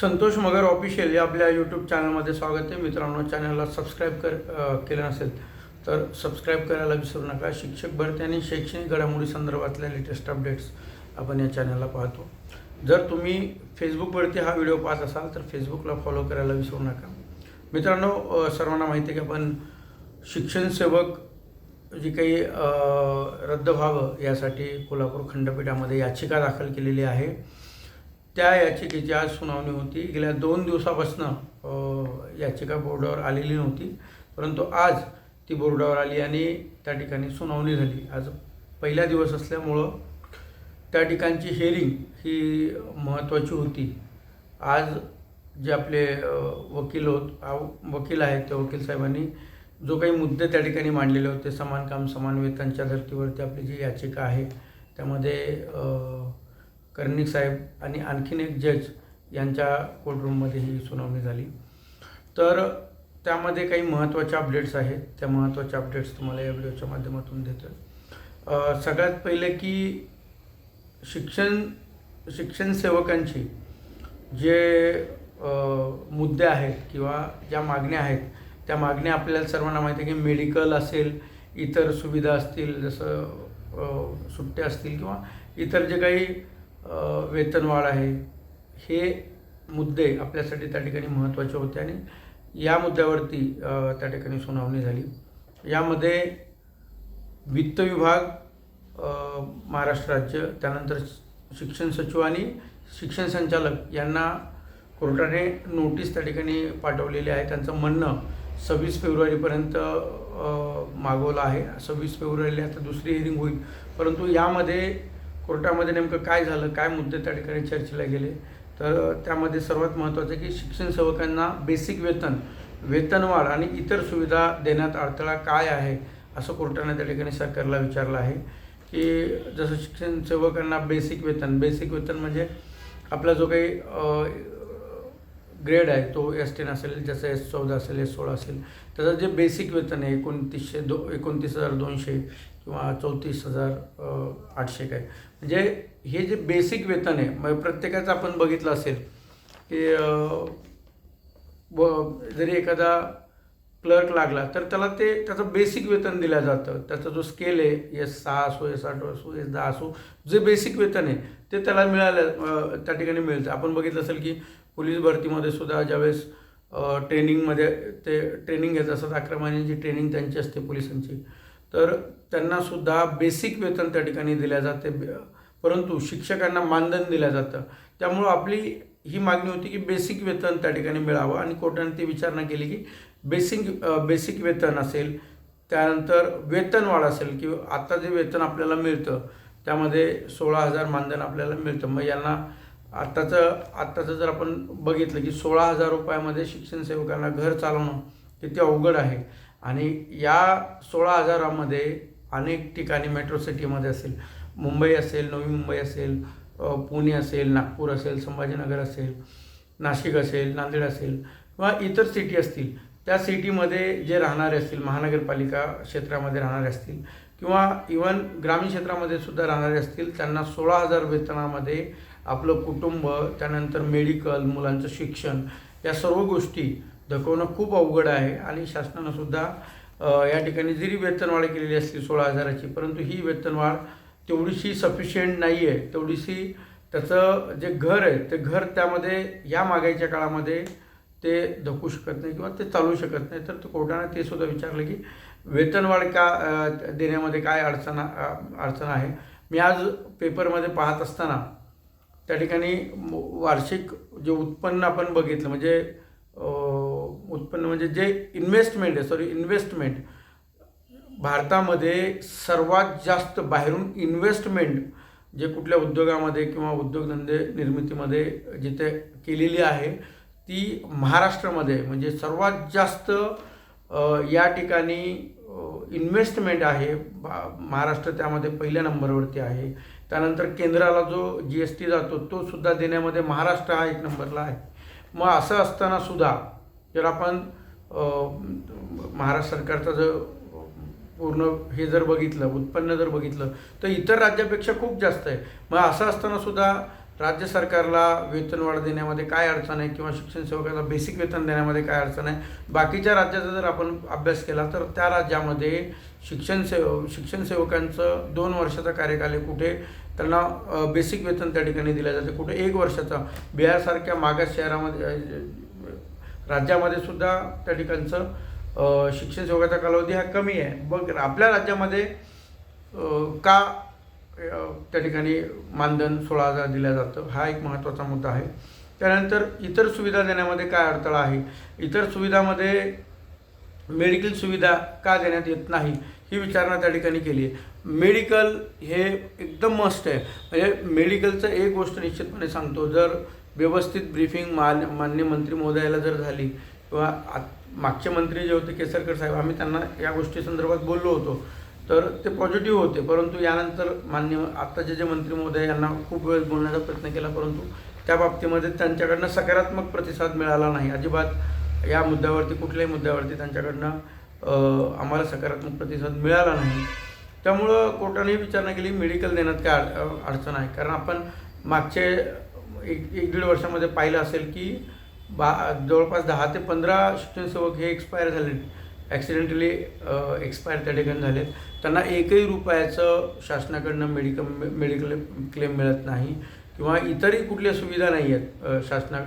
संतोष मगर official या आपल्या YouTube चॅनलमध्ये स्वागत आहे. मित्रांनो चॅनलला सबस्क्राईब कर केलं नसेल तर सबस्क्राईब करायला विसरू नका. शिक्षक भरती आणि शैक्षणिक घडामोडी संदर्भातल्या लेटेस्ट अपडेट्स आपण या चॅनलला पाहतो. जर तुम्ही फेसबुकवरती हा व्हिडिओ पाहत असाल तर फेसबुकला फॉलो करायला विसरू नका. मित्रांनो सर्वांना माहिती आहे की आपण शिक्षण सेवक जी काही रद्द व्हावं यासाठी कोल्हापूर खंडपीठामध्ये याचिका दाखल केलेली आहे. त्या याचिकेची आज सुनावणी होती. गेल्या दोन दिवसापासनं याचिका बोर्डावर आलेली नव्हती. परंतु आज ती बोर्डावर आली आणि त्या ठिकाणी सुनावणी झाली. आज पहिला दिवस असल्यामुळं त्या ठिकाणची हेअरिंग ही महत्त्वाची होती. आज जे आपले वकील होत आव- वकील आहेत त्या वकील साहेबांनी जो काही मुद्दे त्या ठिकाणी मांडलेले होते समान काम समान वेतनच्या धर्तीवरती आपली जी याचिका आहे त्यामध्ये कर्णिक साहेब आणि आणखीन एक जज यांच्या कोर्टरूममध्ये ही सुनावणी झाली. तर त्यामध्ये काही महत्त्वाचे अपडेट्स आहेत. त्या महत्त्वाचे अपडेट्स तुम्हाला या व्हिडिओच्या माध्यमातून देतो सगळ्यात पहिले की शिक्षण शिक्षण सेवकांची जे मुद्दे आहेत किंवा ज्या मागण्या आहेत त्या मागण्या आपल्याला सर्वांना माहिती आहे की मेडिकल असेल इतर सुविधा असतील जसं सुट्ट्या असतील किंवा इतर जे काही वेतनवाढ आहे. हे मुद्दे आपल्यासाठी त्या ठिकाणी महत्त्वाचे होते आणि या मुद्द्यावरती त्या ठिकाणी सुनावणी झाली. यामध्ये वित्त विभाग महाराष्ट्र राज्य त्यानंतर शिक्षण सचिव आणि शिक्षण संचालक यांना कोर्टाने नोटीस त्या ठिकाणी पाठवलेली आहे. त्यांचं म्हणणं सव्वीस फेब्रुवारीपर्यंत मागवलं आहे. सव्वीस फेब्रुवारीला आता दुसरी हिअरिंग होईल. परंतु यामध्ये कोर्टामध्ये नेमकं काय झालं काय मुद्दे त्या ठिकाणी चर्चेला गेले तर त्यामध्ये सर्वात महत्त्वाचं आहे की शिक्षण सेवकांना बेसिक वेतन वेतनवाढ आणि इतर सुविधा देण्यात अडथळा काय आहे असं कोर्टाने त्या ठिकाणी सरकारला विचारलं आहे. की जसं शिक्षण सेवकांना बेसिक वेतन बेसिक वेतन म्हणजे आपला जो काही ग्रेड आहे तो एस टेन असेल ज्याचं एस चौदा असेल एस सोळा असेल. त्याचं जे बेसिक वेतन आहे एकोणतीसशे दो एकोणतीस हजार दोनशे किंवा चौतीस हजार आठशे काय. म्हणजे हे जे बेसिक वेतन आहे मग प्रत्येकाचं आपण बघितलं असेल की व जरी एखादा क्लर्क लागला तर त्याला ते त्याचं बेसिक वेतन दिलं जातं. त्याचा जो स्केल आहे एस सहा असो एस आठ असो एस दहा असो जे बेसिक वेतन आहे ते त्याला मिळालं त्या ठिकाणी मिळतं. आपण बघितलं असेल की पोलीस भरतीमध्ये सुद्धा ज्यावेळेस ट्रेनिंगमध्ये ते ट्रेनिंग घेत असतात अकरा महिन्यांची ट्रेनिंग त्यांची असते पोलिसांची. तर त्यांनासुद्धा बेसिक वेतन त्या ठिकाणी दिल्या जाते परंतु शिक्षकांना मानधन दिलं जातं. त्यामुळं आपली ही मागणी होती की बेसिक वेतन त्या ठिकाणी मिळावं आणि कोर्टाने ती विचारणा केली की बेसिक बेसिक वेतन असेल त्यानंतर वेतनवाढ असेल किंवा आता जे वेतन आपल्याला मिळतं त्यामध्ये सोळा हजार मानधन आपल्याला मिळतं. मग यांना आत्ताचं आत्ताचं जर आपण बघितलं की सोळा हजार रुपयामध्ये शिक्षण सेवकांना घर चालवणं किती अवघड आहे. आणि या सोळा हजारामध्ये अनेक ठिकाणी मेट्रो सिटीमध्ये असेल मुंबई असेल नवी मुंबई असेल पुणे असेल नागपूर असेल संभाजीनगर असेल नाशिक असेल नांदेड असेल किंवा इतर सिटी असतील त्या सिटीमध्ये जे राहणारे असतील महानगरपालिका क्षेत्रामध्ये राहणारे असतील किंवा इवन ग्रामीण क्षेत्रामध्ये सुद्धा राहणारे असतील त्यांना सोळा हजार वेतनामध्ये आपलं कुटुंब त्यानंतर मेडिकल मुलांचं शिक्षण या सर्व गोष्टी धकवणं खूप अवघड आहे आणि शासनानंसुद्धा या ठिकाणी जरी वेतनवाढ केलेली असते सोळा हजाराची परंतु ही वेतनवाढ तेवढीशी सफिशियंट नाही आहे तेवढीशी त्याचं जे घर आहे ते घर त्यामध्ये या मागाईच्या काळामध्ये ते धकू शकत नाही किंवा ते चालू शकत नाही. तर तो कोर्टानं ते सुद्धा विचारलं की वेतनवाढ का देण्यामध्ये काय अडचण अडचण आहे? मी आज पेपरमध्ये पाहत असताना त्या ठिकाणी म- वार्षिक जे उत्पन्न आपण बघितलं म्हणजे उत्पन्न म्हणजे जे इन्व्हेस्टमेंट आहे सॉरी इन्व्हेस्टमेंट भारतामध्ये सर्वात जास्त बाहेरून इन्व्हेस्टमेंट जे कुठल्या उद्योगामध्ये किंवा उद्योगधंदे निर्मितीमध्ये जिथे केलेली आहे ती महाराष्ट्रामध्ये म्हणजे सर्वात जास्त या ठिकाणी इन्व्हेस्टमेंट आहे महाराष्ट्र त्यामध्ये पहिल्या नंबरवरती आहे. त्यानंतर केंद्राला जो जी एस टी जातो तो सुद्धा देण्यामध्ये महाराष्ट्र हा एक नंबरला आहे. मग असं असताना सुद्धा जर आपण महाराष्ट्र सरकारचा जर पूर्ण हे जर बघितलं उत्पन्न जर बघितलं तर इतर राज्यापेक्षा खूप जास्त आहे. मग असं असताना सुद्धा राज्य सरकारला वेतनवाढ देण्यामध्ये काय अडचण आहे किंवा शिक्षण सेवकाला बेसिक वेतन देण्यामध्ये काय अडचण आहे? बाकीच्या राज्याचा जर आपण अभ्यास केला तर त्या राज्यामध्ये शिक्षण सेव शिक्षण सेवकांचं दोन वर्षाचा कार्यकाल आहे कुठे? त्यांना बेसिक वेतन त्या ठिकाणी दिलं जाते. कुठे? एक वर्षाचा. बिहारसारख्या मागास शहरामध्ये राज्यामध्ये सुद्धा त्या ठिकाणचं शिक्षण सेवकाचा कालावधी हा कमी आहे. बघ आपल्या राज्यामध्ये का त्या ठिकाणी मानधन सोळा हजार दिलं जातं. हा एक महत्त्वाचा मुद्दा आहे. त्यानंतर इतर सुविधा देण्यामध्ये काय अडथळा आहे? इतर सुविधामध्ये मेडिकल सुविधा का देण्यात येत नाही ही विचारणा त्या ठिकाणी केली आहे. मेडिकल हे एकदम मस्त आहे. म्हणजे मेडिकलचं एक गोष्ट निश्चितपणे सांगतो जर व्यवस्थित ब्रीफिंग मान मान्य मंत्री महोदयाला जर झाली किंवा मागचे मंत्री जे होते केसरकर साहेब आम्ही त्यांना या गोष्टी संदर्भात बोललो होतो. तर ते पॉझिटिव्ह होते. परंतु यानंतर मान्य आत्ताचे जे मंत्री महोदय यांना खूप वेळ बोलण्याचा प्रयत्न केला परंतु त्या बाबतीमध्ये त्यांच्याकडनं सकारात्मक प्रतिसाद मिळाला नाही. अजिबात या मुद्द्यावरती कुठल्याही मुद्द्यावरती त्यांच्याकडनं आम्हाला सकारात्मक प्रतिसाद मिळाला नाही. त्यामुळं कोर्टाने विचारणा केली. मेडिकल देण्यात काय अड- अडचण आहे? कारण आपण मागचे एक एक दीड वर्षामध्ये पाहिलं असेल की बा जवळपास दहा ते पंधरा शिक्षणसेवक हे एक्सपायर झाले ॲक्सिडेंटली एक्सपायर त्या ठिकाणी झालेत. त्यांना एकही रुपयाचं शासनाकडनं मेडिकल मेडिकल क्लेम मिळत नाही किंवा इतरही कुठल्या सुविधा नाही आहेत शासना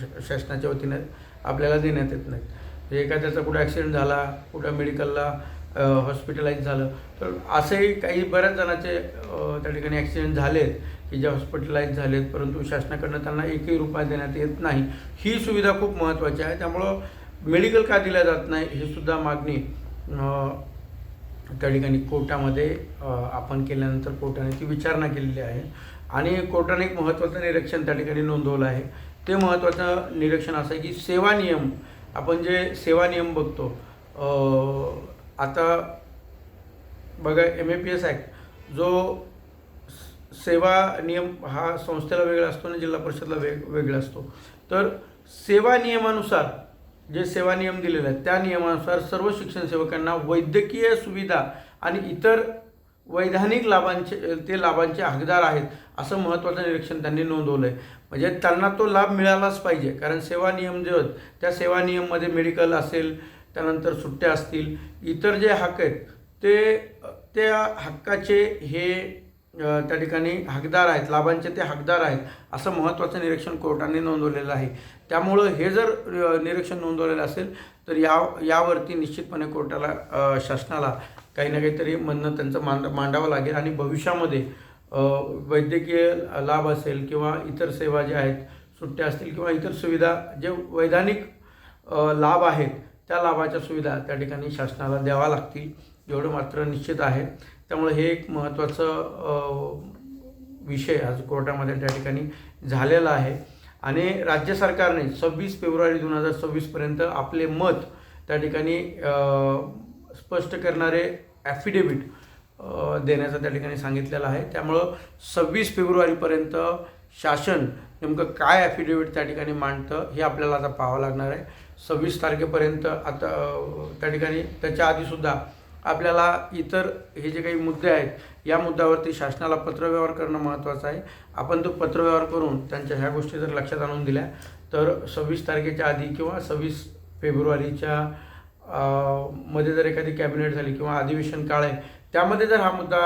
श- शासनाच्या वतीने आपल्याला देण्यात येत नाहीत. म्हणजे एखाद्याचा कुठं ॲक्सिडेंट झाला कुठं मेडिकलला हॉस्पिटलाईज झालं तर असेही काही बऱ्याच जणांचे त्या ठिकाणी ॲक्सिडेंट झालेत की जे हॉस्पिटलाईज झालेत परंतु शासनाकडनं त्यांना एकही रुपया देण्यात येत नाही. ही सुविधा खूप महत्त्वाची आहे. त्यामुळं मेडिकल का दिल्या जात नाही ही सुद्धा मागणी त्या ठिकाणी कोर्टामध्ये आपण केल्यानंतर कोर्टाने ती विचारणा केलेली आहे. आणि कोर्टाने एक महत्त्वाचं निरीक्षण त्या ठिकाणी नोंदवलं आहे. ते महत्त्वाचं निरीक्षण असं आहे की सेवा नियम आपण जे सेवा नियम बघतो आता बघा M A P S act जो सेवा नियम हा संस्थेला वेगळा असतो आणि जिल्हा परिषदला वेग वेगळा असतो. तर सेवा नियमानुसार जे सेवा नियम दिलेले आहेत त्या नियमानुसार सर्व शिक्षण सेवकांना वैद्यकीय सुविधा आणि इतर वैधानिक लाभांचे ते लाभांचे हकदार आहेत असं महत्त्वाचं निरीक्षण त्यांनी नोंदवलं आहे म्हणजे त्यांना तो लाभ मिळालाच पाहिजे कारण सेवा नियम जे आहेत त्या सेवा नियममध्ये मेडिकल असेल त्यानंतर सुट्ट्या असतील इतर जे हक्क आहेत ते त्या हक्काचे हे त्या ठिकाणी हकदार आहेत लाभांचे ते हकदार आहेत असं महत्त्वाचं निरीक्षण कोर्टाने नोंदवलेलं आहे. त्यामुळं हे जर निरीक्षण नोंदवलेलं असेल तर या यावरती निश्चितपणे कोर्टाला शासनाला काही ना काहीतरी म्हणणं त्यांचं मांड मांडावं लागेल आणि भविष्यामध्ये वैद्यकीय लाभ असेल किंवा इतर सेवा ज्या आहेत सुट्ट्या असतील किंवा इतर सुविधा जे वैधानिक लाभ आहेत त्या लाभाच्या सुविधा त्या ठिकाणी शासनाला द्यावा लागतील एवढं मात्र निश्चित आहे. त्यामुळे हे एक महत्त्वाचं विषय आज कोर्टामध्ये त्या ठिकाणी झालेला आहे. आणि राज्य सरकारने सव्वीस फेब्रुवारी दोन हजार सव्वीसपर्यंत आपले मत त्या ठिकाणी स्पष्ट करणारे ॲफिडेविट देण्याचं त्या ठिकाणी सांगितलेलं आहे. त्यामुळं सव्वीस फेब्रुवारीपर्यंत शासन नेमकं काय ॲफिडेविट त्या ठिकाणी मांडतं हे आपल्याला आता पाहावं लागणार आहे. सव्वीस तारखेपर्यंत आता त्या ठिकाणी त्याच्या आधीसुद्धा आपल्याला इतर हे जे काही मुद्दे आहेत या मुद्द्यावरती शासनाला पत्रव्यवहार करणं महत्त्वाचं आहे. आपण तो पत्रव्यवहार करून त्यांच्या ह्या गोष्टी जर लक्षात आणून दिल्या तर सव्वीस तारखेच्या आधी किंवा सव्वीस फेब्रुवारीच्या मध्ये जर एखादी कॅबिनेट झाली किंवा अधिवेशन काळ आहे त्यामध्ये जर हा मुद्दा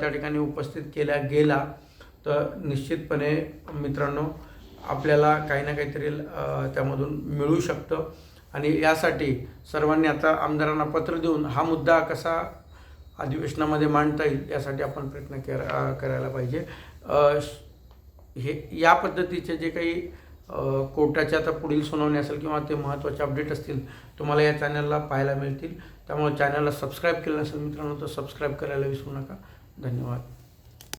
त्या ठिकाणी उपस्थित केला गेला तर निश्चितपणे मित्रांनो आपल्याला काही ना काहीतरी त्यामधून मिळू शकतं. आणि यासाठी सर्वांनी आता आमदारांना पत्र देऊन हा मुद्दा कसा अधिवेशनामध्ये मांडता येईल यासाठी आपण प्रयत्न करा करायला पाहिजे. हे या पद्धतीचे जे काही अ, कोर्टाच्या आता पुढील सुनावणी असेल किंवा ते महत्त्वाचे अपडेट असतील तुम्हाला या चॅनलला पाहायला मिळतील. त्यामुळे चॅनलला सबस्क्राईब केलं नसेल मित्रांनो तर सबस्क्राईब करायला विसरू नका. धन्यवाद.